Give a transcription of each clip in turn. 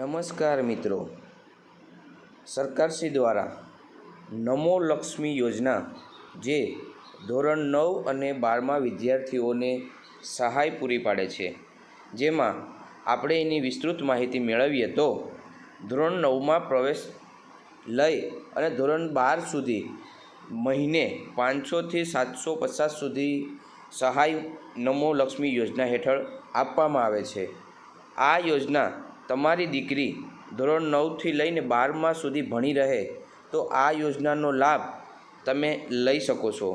નમસ્કાર મિત્રો. સરકારશ્રી દ્વારા નમો લક્ષ્મી યોજના, જે ધોરણ નવ અને બારમાં વિદ્યાર્થીઓને સહાય પૂરી પાડે છે, જેમાં આપણે એની વિસ્તૃત માહિતી મેળવીએ તો ધોરણ નવમાં પ્રવેશ લઈ અને ધોરણ બાર સુધી મહિને પાંચસોથી સાતસો પચાસ સુધી સહાય નમો લક્ષ્મી યોજના હેઠળ આપવામાં આવે છે. આ યોજના તમારી દીકરી ધોરણ નવથી લઈને બારમા સુધી ભણી રહે, તો આ યોજનાનો લાભ તમે લઈ શકો છો.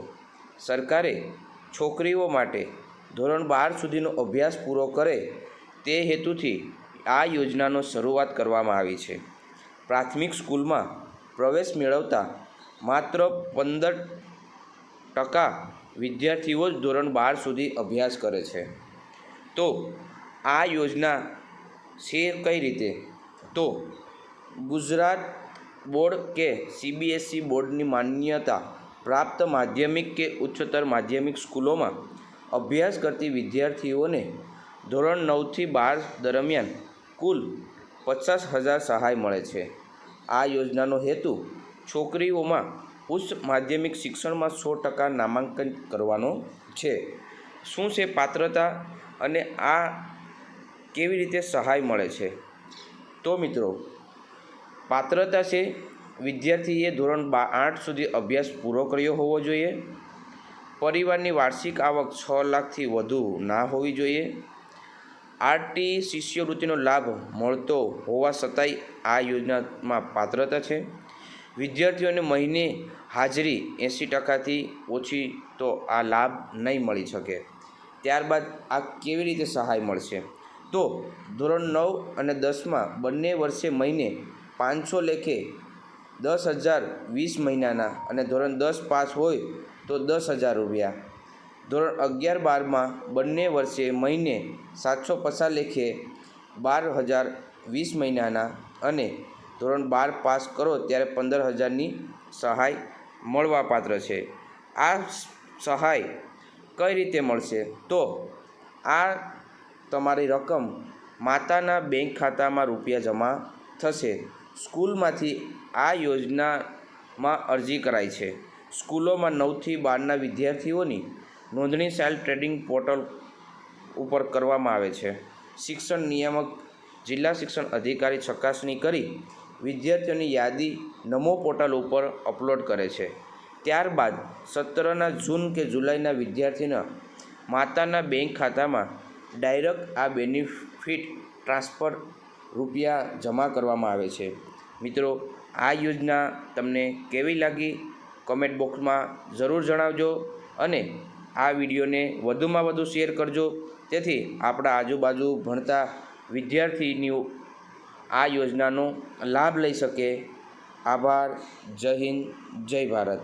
સરકારે છોકરીઓ માટે ધોરણ બાર સુધીનો અભ્યાસ પૂરો કરે તે હેતુથી આ યોજનાનો શરૂઆત કરવામાં આવી છે. પ્રાથમિક સ્કૂલમાં પ્રવેશ મેળવતા માત્ર પંદર ટકા વિદ્યાર્થીઓ જ ધોરણ બાર સુધી અભ્યાસ કરે છે. તો આ યોજના છે કઈ રીતે? તો ગુજરાત બોર્ડ કે સીબીએસઈ બોર્ડની માન્યતા પ્રાપ્ત માધ્યમિક કે ઉચ્ચતર માધ્યમિક સ્કૂલોમાં અભ્યાસ કરતી વિદ્યાર્થીઓને ધોરણ નવથી બાર દરમિયાન કુલ પચાસ હજાર સહાય મળે છે. આ યોજનાનો હેતુ છોકરીઓમાં ઉચ્ચ માધ્યમિક શિક્ષણમાં સો ટકા નામાંકન કરવાનો છે. શું છે પાત્રતા? અને આ કેવી રીતે સહાય મળે છે? તો મિત્રો, પાત્રતા છે, વિદ્યાર્થીએ ધોરણ બા આઠ સુધી અભ્યાસ પૂરો કર્યો હોવો જોઈએ. પરિવારની વાર્ષિક આવક છ લાખથી વધુ ના હોવી જોઈએ. આરટી શિષ્યવૃત્તિનો લાભ મળતો હોવા છતાંય આ યોજનામાં પાત્રતા છે. વિદ્યાર્થીઓને મહિને હાજરી એંસી ટકાથી ઓછી તો આ લાભ નહીં મળી શકે. ત્યારબાદ આ કેવી રીતે સહાય મળશે? તો ધોરણ નવ અને દસમાં બંને વર્ષે મહિને પાંચસો લેખે દસ હજાર વીસ મહિનાના અને ધોરણ દસ પાસ હોય તો દસ હજાર રૂપિયા. ધોરણ અગિયાર બારમાં બંને વર્ષે મહિને સાતસો પચાસ લેખે બાર હજાર વીસ મહિનાના અને ધોરણ બાર પાસ કરો ત્યારે પંદર હજારની સહાય મળવાપાત્ર છે. આ સહાય કઈ રીતે મળશે? તો આ તમારી રકમ માતાના બેંક ખાતામાં રૂપિયા જમા થશે. સ્કૂલમાંથી આ યોજનામાં અરજી કરાય છે. સ્કૂલોમાં નવથી બારના વિદ્યાર્થીઓની નોંધણી સેલ્ફ ટ્રેડિંગ પોર્ટલ ઉપર કરવામાં આવે છે. શિક્ષણ નિયામક, જિલ્લા શિક્ષણ અધિકારી ચકાસણી કરી વિદ્યાર્થીઓની યાદી નમો પોર્ટલ ઉપર અપલોડ કરે છે. ત્યારબાદ સત્તરના જૂન કે જુલાઈના વિદ્યાર્થીના માતાના બેંક ખાતામાં ડાયરેક્ટ આ બેનિફિટ ટ્રાન્સફર રૂપિયા જમા કરવામાં આવે છે. મિત્રો, આ યોજના તમને કેવી લાગી? કમેન્ટ બોક્સમાં જરૂર જણાવજો અને આ વિડીયોને વધુમાં વધુ શેર કરજો. તેથી આપણા આજુબાજુ ભણતા વિદ્યાર્થીનીઓ આ યોજનાનો લાભ લઈ શકે. આભાર. જય હિન્દ. જય ભારત.